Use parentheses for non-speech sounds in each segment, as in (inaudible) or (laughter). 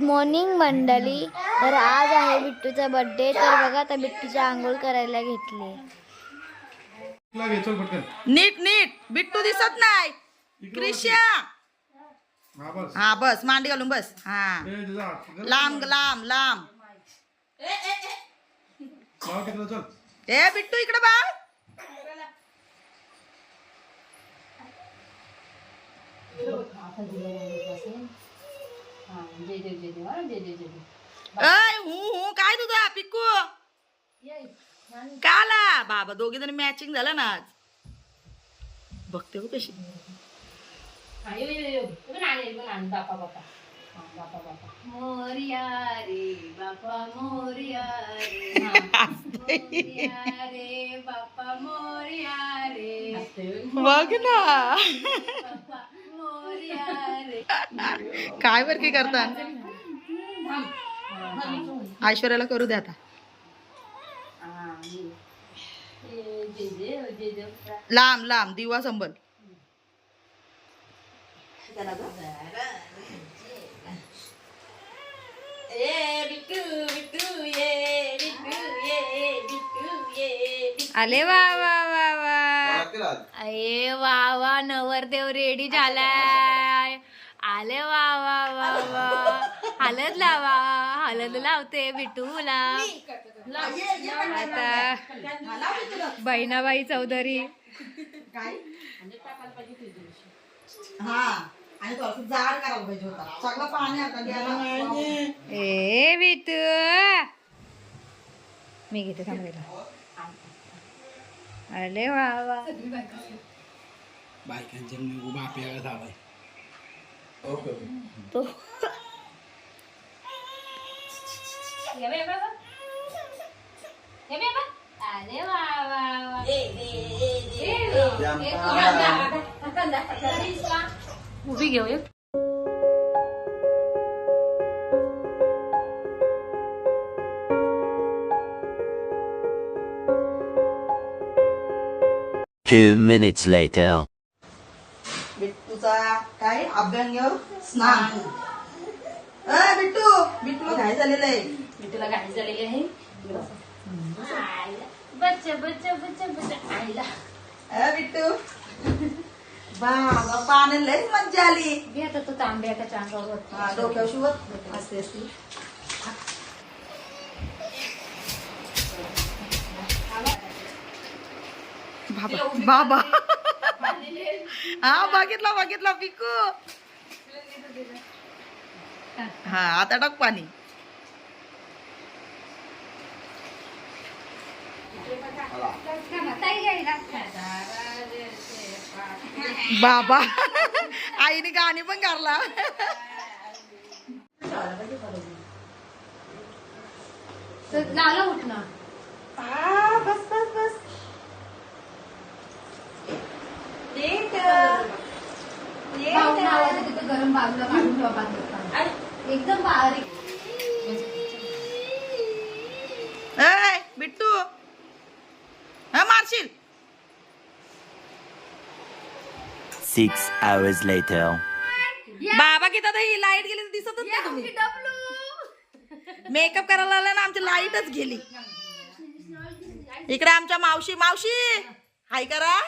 Good morning मंडळी. तर आज आहे बिट्टूचा बर्थडे तर बघा आता बिट्टूची आंघोळ करायला घेतली नीट नीट. बिट्टू दिसत नाही. क्रिश्या हा बस. हा बस. मांडी घालून बस. हा. लांब लांब लांब. ए बिट्टू इकडे बा ऐ हू हू काय तुझा पिक्कू? काला बाबा दोघे जण मॅचिंग झालं ना आज. बघते हो कशी. मोरिया रे बापा मोरिया रे. (laughs) मोरिया रे बापा मोरिया रे. बघ ना. बापा मोरिया रे काय बर की करता? ऐश्वर्याला करू द्या आता. लांब लांब दिवा संबल आले वा वा. वा वा अये वा वा नवरदेव रेडी झालाय. आले वा वा वा वा. हलद लावा हलद लावते बिटूला आता बहिणाबाई चौधरी. हा आणि तो असं जाड करायला पाहिजे होता. सगळं पाणी आता गेलं ए बिटू मी घेते थांब घेतो अरे वा वा बायकांच्या उभा आपल्याला धावाय तो अरे वा वा वा उभी घेऊ एक Two minutes later. बिट्टूचा काय? अभ्यंग स्नान. ए बिट्टू बिट्टू घाई झालेलं आहे. मी तुला गाडी झालेली आहे. बच्चा बच्चा बच्चा बच्चा. आईला. ए बिट्टू. बाबा पाणी लय मज्जा आली. घे आता तो तांब्या त्याच्या अंगावर हा, डोक्यावर शिवत असते असते. बाबा बाबा. (laughs) हा बघितला बघितला पिकू. हा आता टाक पाणी. बाबा आईने गाणी पण गारला. लावलं उठणं. आ, बस बस बस. गरम बाजूला काढून ठेवा. एकदम बारीक. बिट्टू. हा मारशील. Six hours later. बाबा किती आता ही लाइट गेली तर दिसतच नाही तुम्ही. मेकअप करायला आला ना आमची लाईटच गेली. इकडे आमच्या मावशी मावशी. हाय करा.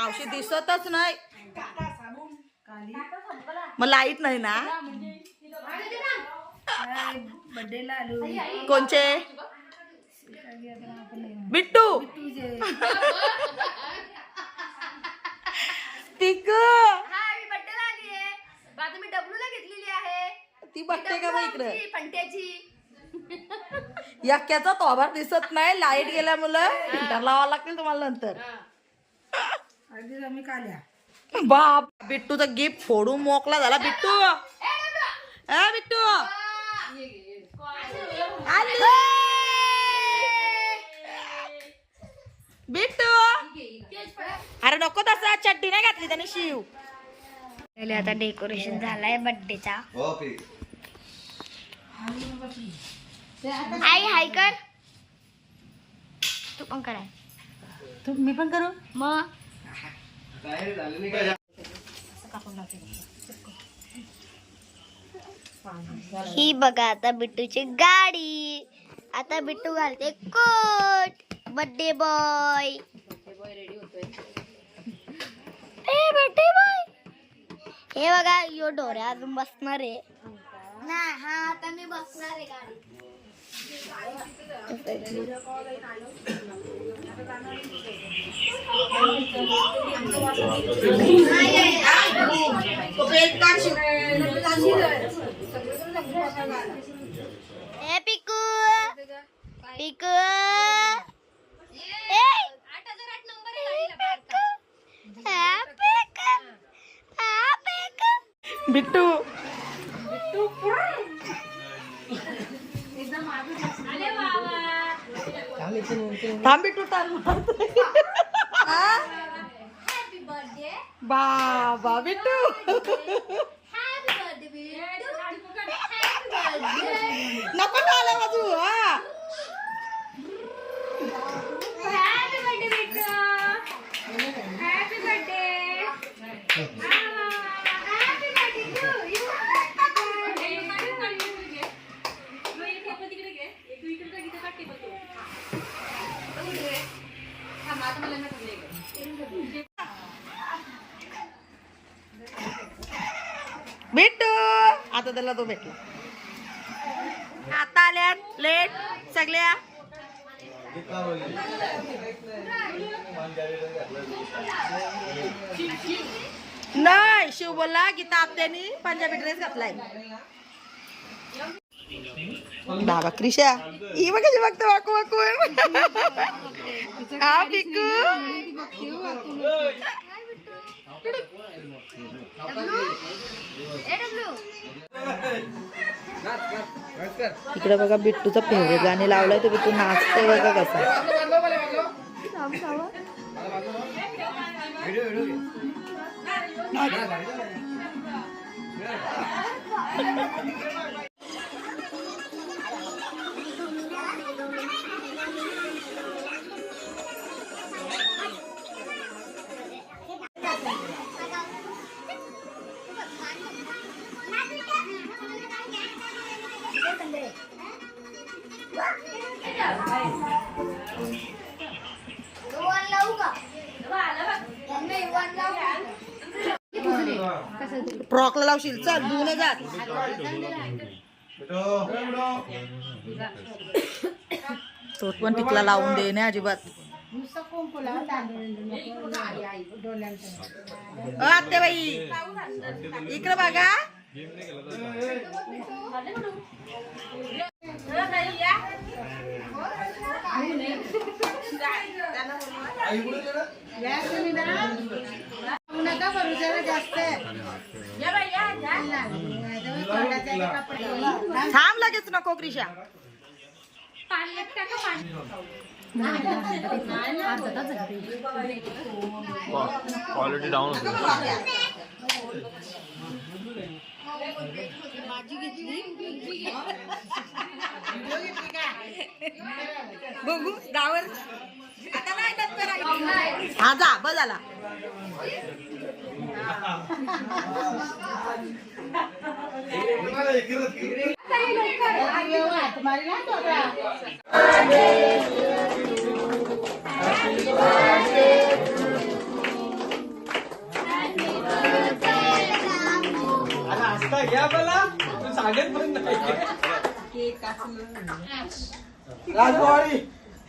मावशी दिसतच नाही. मग लाइट नाही ना? कोणचे? बिट्टू. तिक. मी बड्डेला आली आहे. आता मी डब्ल्यूला घेतलेली आहे. ती बघते का मग इकडे? यक्क्याचा तोभार दिसत नाही. लाइट गेल्यामुळं. फिल्टर लावावं लागतील तुम्हाला नंतर. बाप बिट्टूचा गिफ्ट फोडून मोकला झाला. बिट्टू! ए बिट्टू! आली. बिट्टू! अरे नको तसं चड्डी नाही घातली त्याने शिव. पहिले आता डेकोरेशन झालाय बर्थडेचा आई हाय कर. तू पण कराय तू मी पण करू? मग? ही बघा आता बिट्टूची गाडी. आता बिट्टू घालते कोट. बर्थडे बॉय बॉय हे हा, आता गाडी ए पिकू. पिकू. ए. बिट्टू थांब बिट्टू. टार मारतोय. हा? बाबा बिट्टू नको टाळ्या वाजवू हा बिट्टू आता त्याला तो भेटला. आता आल्या लेट सगळ्या. नाही शिव बोलला गीता आत्यानी पंजाबी ड्रेस घातलाय. बाबा क्रिशा ही बघ कशी बघते वाकू वाकू हा पिकू. इकडे बघा बिट्टूचा फेवरेट गाणे लावलाय तर बिट्टू नाचतोय बघा कसा. फ्रॉकला लावशील. चल धुवून जात. तो पण टिकला लावून दे ना अजिबात. अ, बाई इकडे बघा. थांब लगेच नको क्रिशा. क्वालिटी डाऊन बघू डावर आता नाही नंतर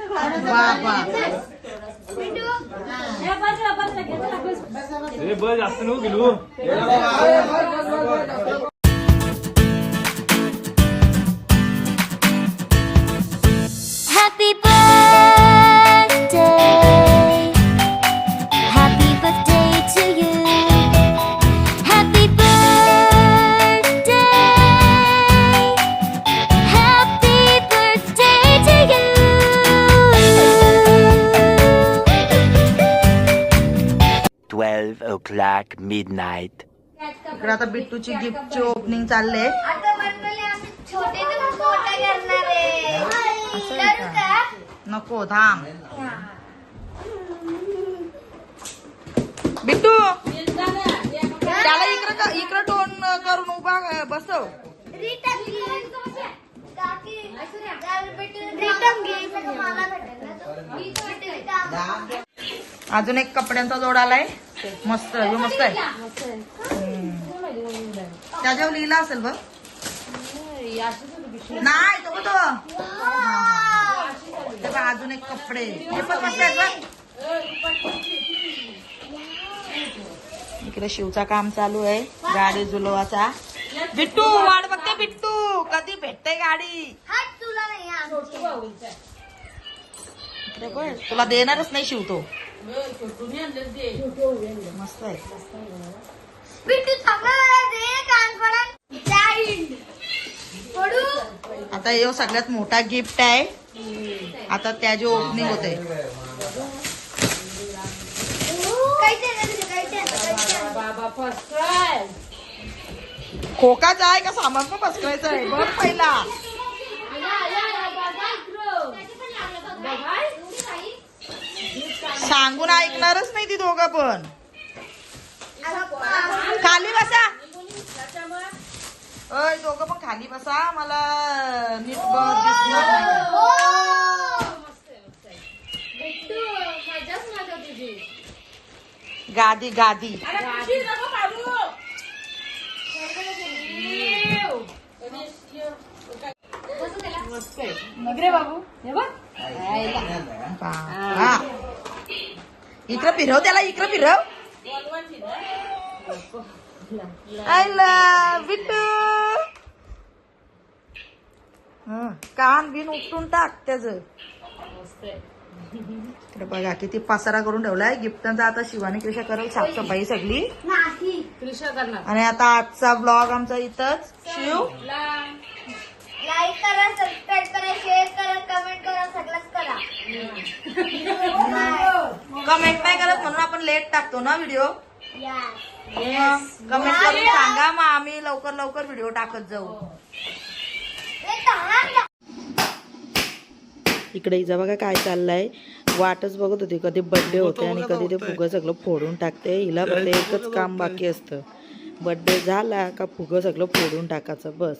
हा जा बस झाला बाबा बस जास्त नको गेलो o'clock midnight. इकडे आता बिट्टूची गिफ्टची ओपनिंग चालले आता मनमले आम्ही छोटे ते मोठे करणार आहे. करू का? नको थांब. बिट्टू! त्याला इकडं का- इकडं टोन करून उभा बसव. रिटर्न रिटर्न घे. सगळं मला भेटेल ना तो. अजून एक कपड्यांचा जोड आलाय. मस्त ह्यो मस्त आहे. त्याच्यावर लिहिला असेल बघ. नाही तो तो. अजून एक कपडे. हे पण मस्त आहेत बघ. इकडे शिवचा काम चालू आहे गाडी जुलवाचा. बिट्टू वाट बघते बिट्टू. कधी भेटते गाडी? तुला देणारच नाही शिवतो. मस्त आहे. आता हे सगळ्यात मोठा गिफ्ट आहे. आता त्याची ओपनिंग होते खोकाचा आहे का सामान पण पसरायचं आहे बघ. पहिला सांगून ऐकणारच नाही ती दोघं पण. खाली बसा. अय दोघं पण खाली बसा. मला नीट दिसणार नाही. गादी गादी. हा इकडं फिरव त्याला इकडं फिरव. आय लव्ह कान बिन उपटून टाक त्याच. इकडे बघा किती पसारा करून ठेवलाय. गिफ्टांचा आता शिवानी कृषा करेल साफसफाई सगळी. नाही कृष्णा करणार. आणि आता आजचा ब्लॉग आमचा इथंच. शिव लाईक करा सबस्क्राईब करा शेअर करा कमेंट करा सगळंच करा कमेंट (laughs) नाही करत म्हणून आपण लेट टाकतो ना व्हिडिओ. कमेंट करून सांगा मग आम्ही लवकर लवकर व्हिडिओ टाकत जाऊ. हे. इकडे इजा बघा काय चाललंय. वाटच बघत होती कधी बर्थडे होते आणि कधी ते फुगं सगळं फोडून टाकते. हिला फक्त एकच काम बाकी असतं. बर्थडे झाला का फुगं सगळं फोडून टाकायचं बस.